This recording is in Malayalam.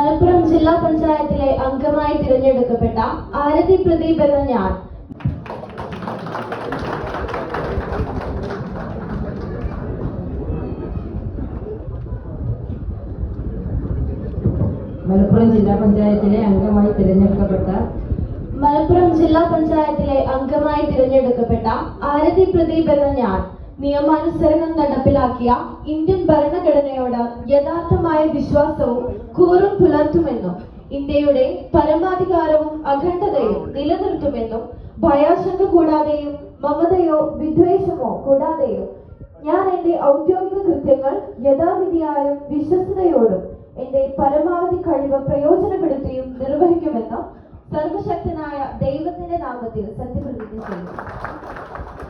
മലപ്പുറം ജില്ലാ പഞ്ചായത്തിലെ അംഗമായി തിരഞ്ഞെടുക്കപ്പെട്ട ആരതി പ്രദീപ് എന്ന ഞാൻ. മലപ്പുറം ജില്ലാ പഞ്ചായത്തിലെ അംഗമായി തിരഞ്ഞെടുക്കപ്പെട്ട മലപ്പുറം ജില്ലാ പഞ്ചായത്തിലെ അംഗമായി തിരഞ്ഞെടുക്കപ്പെട്ട ആരതി പ്രദീപ് എന്ന ഞാൻ. നിയമാനുസരണം നടപ്പിലാക്കിയ ഇന്ത്യൻ ഭരണഘടനയോട് യഥാർത്ഥമായ വിശ്വാസവും കൂറും പുലർത്തുമെന്നും ഇന്ത്യയുടെ പരമാധികാരവും അഖണ്ഡതയും നിലനിർത്തുമെന്നും ഭയാശങ്ക കൂടാതെയും മമതയോ വിദ്വേഷമോ കൂടാതെയും ഞാൻ എന്റെ ഔദ്യോഗിക കൃത്യങ്ങൾ യഥാവിധിയായും വിശ്വസ്തയോടും എന്റെ പരമാവധി കഴിവ് പ്രയോജനപ്പെടുത്തിയും നിർവഹിക്കുമെന്നും സർവശക്തനായ ദൈവത്തിന്റെ നാമത്തിൽ സത്യപ്രതിജ്ഞ ചെയ്യുന്നു.